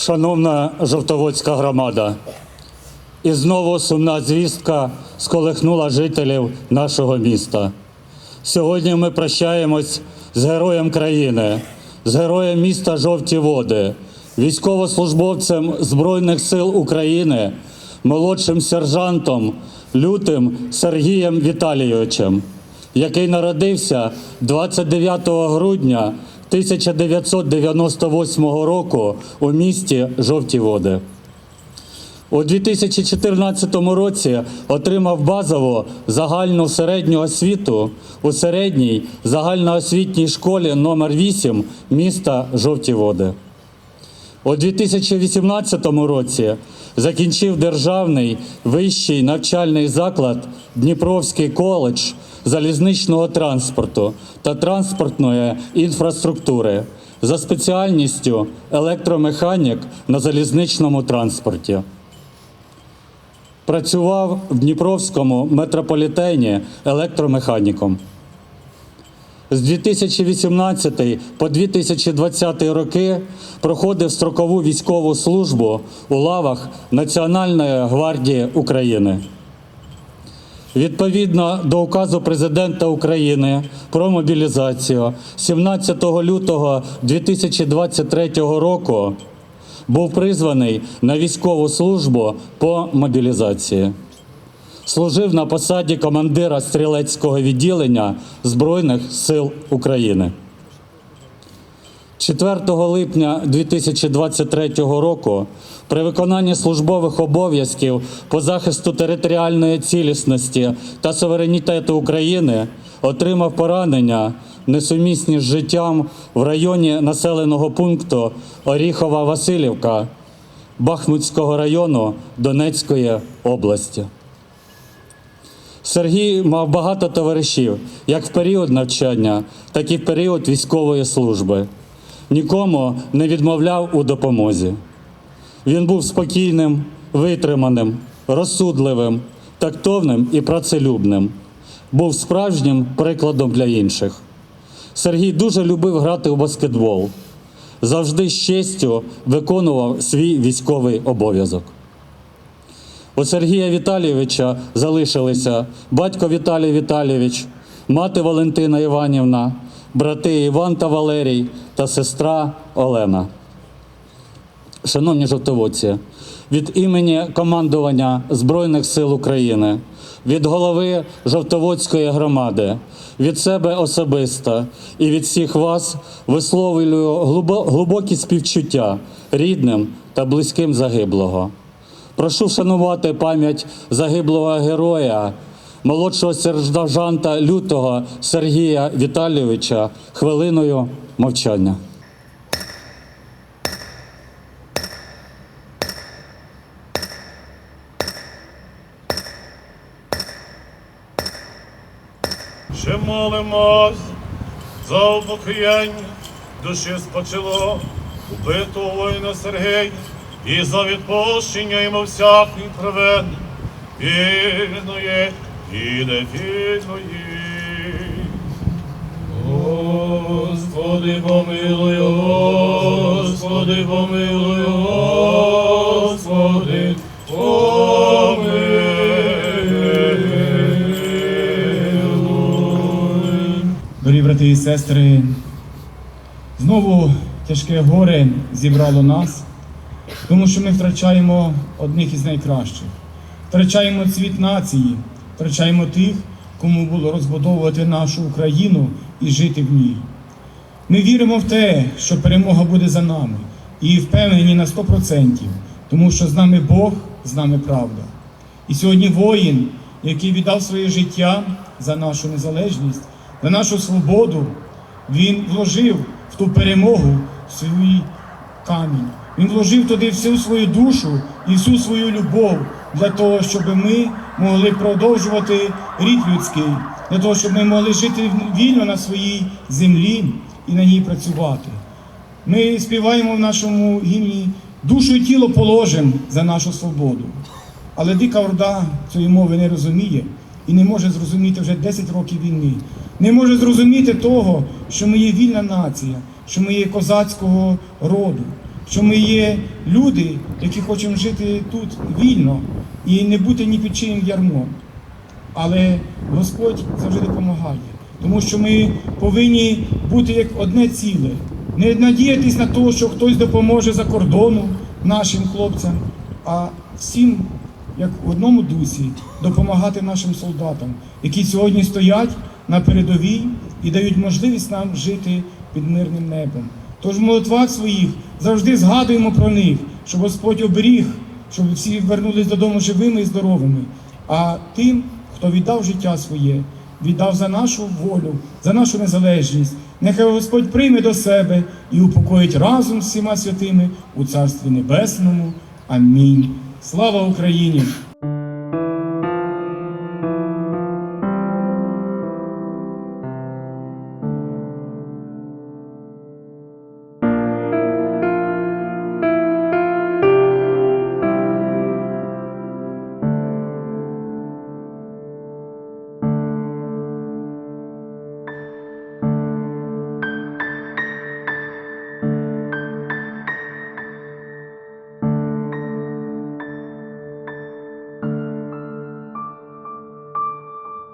Шановна Жовтоводська громада, і знову сумна звістка сколихнула жителів нашого міста. Сьогодні ми прощаємось з героєм країни, з героєм міста Жовті Води, військовослужбовцем Збройних сил України, молодшим сержантом Лютим Сергієм Віталійовичем, який народився 29 грудня 1998 року у місті Жовті Води. У 2014 році отримав базову загальну середню освіту у середній загальноосвітній школі номер 8 міста Жовті Води. У 2018 році закінчив державний вищий навчальний заклад Дніпровський коледж залізничного транспорту та транспортної інфраструктури за спеціальністю електромеханік на залізничному транспорті. Працював в Дніпровському метрополітені електромеханіком. З 2018 по 2020 роки проходив строкову військову службу у лавах Національної гвардії України. Відповідно до указу президента України про мобілізацію 17 лютого 2023 року був призваний на військову службу по мобілізації. Служив на посаді командира стрілецького відділення Збройних сил України. 4 липня 2023 року при виконанні службових обов'язків по захисту територіальної цілісності та суверенітету України отримав поранення, несумісні з життям в районі населеного пункту Оріхова Васильівка Бахмутського району Донецької області. Сергій мав багато товаришів як в період навчання, так і в період військової служби. Нікому не відмовляв у допомозі. Він був спокійним, витриманим, розсудливим, тактовним і працелюбним. Був справжнім прикладом для інших. Сергій дуже любив грати у баскетбол. Завжди з честю виконував свій військовий обов'язок. У Сергія Віталійовича залишилися батько Віталій Віталійович, мати Валентина Іванівна, брати Іван та Валерій та сестра Олена. Шановні жовтоводці, від імені командування Збройних сил України, від голови Жовтоводської громади, від себе особисто і від всіх вас висловлюю глибокі співчуття рідним та близьким загиблого. Прошу вшанувати пам'ять загиблого героя, молодшого сержанта лютого Сергія Віталійовича хвилиною мовчання. Ще молимось за упокоєння душі спочило убитого воїна Сергія і за відпущення йому всякої провини, вільної і невільної. Господи, помилуй, Господи, помилуй, Господи, помилуй. Дорогі брати і сестри, знову тяжке горе зібрало нас, тому що ми втрачаємо одних із найкращих, втрачаємо цвіт нації, втрачаємо тих, кому було розбудовувати нашу Україну і жити в ній. Ми віримо в те, що перемога буде за нами, і впевнені на 100%, тому що з нами Бог, з нами правда. І сьогодні воїн, який віддав своє життя за нашу незалежність, за нашу свободу, він вложив в ту перемогу свій камінь. Він вложив туди всю свою душу і всю свою любов для того, щоб ми могли продовжувати рід людський, для того, щоб ми могли жити вільно на своїй землі і на ній працювати. Ми співаємо в нашому гімні душу і тіло положим за нашу свободу. Але дика орда цієї мови не розуміє і не може зрозуміти вже 10 років війни. Не може зрозуміти того, що ми є вільна нація, що ми є козацького роду, що ми є люди, які хочемо жити тут вільно і не бути ні під чиїм ярмом. Але Господь завжди допомагає, тому що ми повинні бути як одне ціле, не надіятись на те, що хтось допоможе за кордону нашим хлопцям, а всім, як в одному дусі, допомагати нашим солдатам, які сьогодні стоять на передовій і дають можливість нам жити під мирним небом. Тож в молитвах своїх завжди згадуємо про них, щоб Господь оберіг, щоб всі вернулись додому живими і здоровими. А тим, хто віддав життя своє, віддав за нашу волю, за нашу незалежність. Нехай Господь прийме до себе і упокоїть разом з всіма святими у Царстві Небесному. Амінь. Слава Україні!